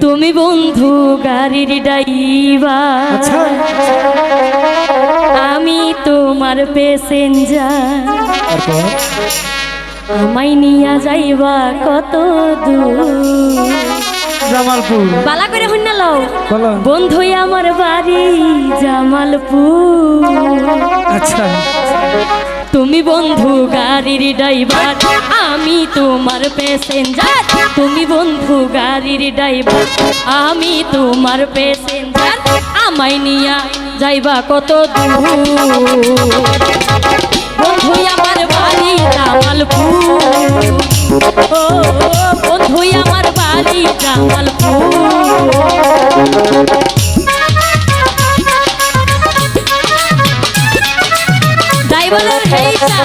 তুমি বন্ধু গাড়ির ড্রাইভার। আচ্ছা। আমি তোমার প্যাসেঞ্জার। আমায় নিয়া যাইবা কত দূর। জামালপুর। বালা করে হইনা লও। বন্ধু আমার বাড়ি জামালপুর। আচ্ছা। তুমি বন্ধু গাড়ির ড্রাইভার, আমি তোমার প্যাসেঞ্জার। তুমি বন্ধু গাড়ির ড্রাইভার, আমি তোমার প্যাসেঞ্জার। আমায় নিয়া যাইবা কত দূর? বন্ধু, আমার বাড়ি জামালপুর। ও, বন্ধু, আমার বাড়ি জামালপুর। ড্রাইভারের হেইটা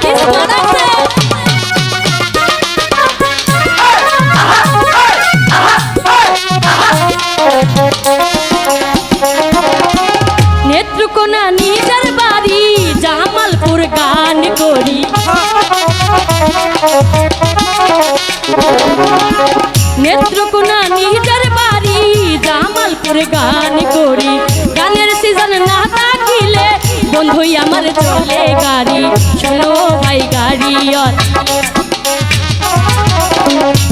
কিস মারাছে নেত্রকোনা নিজের বাড়ি জামালপুর গান করি নেত্রকোনা নিজের বাড়ি জামালপুর গান বন্ধুই আমার চলে গাড়ি, শোনো ভাই গাড়ি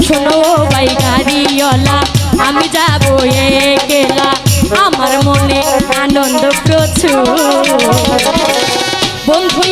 শোনো ভাই গাড়িওয়ালা আমি যাব একেলা, আমার মনে আনন্দ প্রচুর। বন্ধুই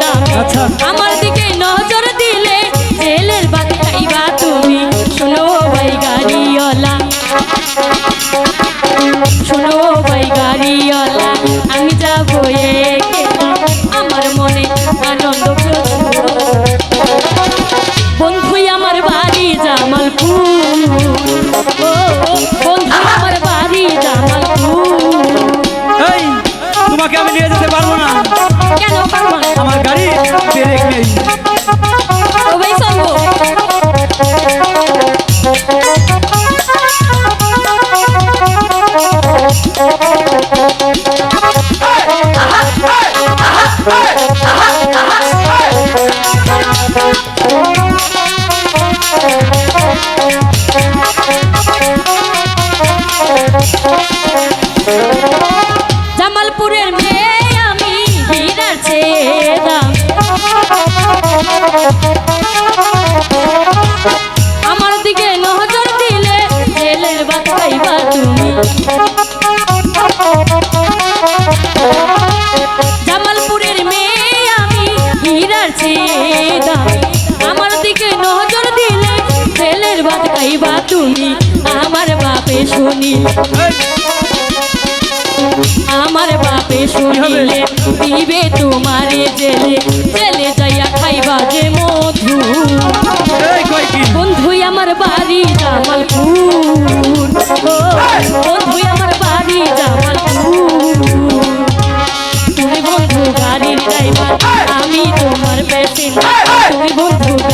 দাম আচ্ছা। আমার জামালপুরের মেয়ে জামালপুরের মেয়ে আমি হীরার আমার দিকে নজর দিলে জেলের বাদ খাইবা তুমি আমার বাপে শুনি। আমার বাপে শুনিলে দিবে তোমারে জেলে। আমি তোমার প্যাসেঞ্জার তুমি বন্ধু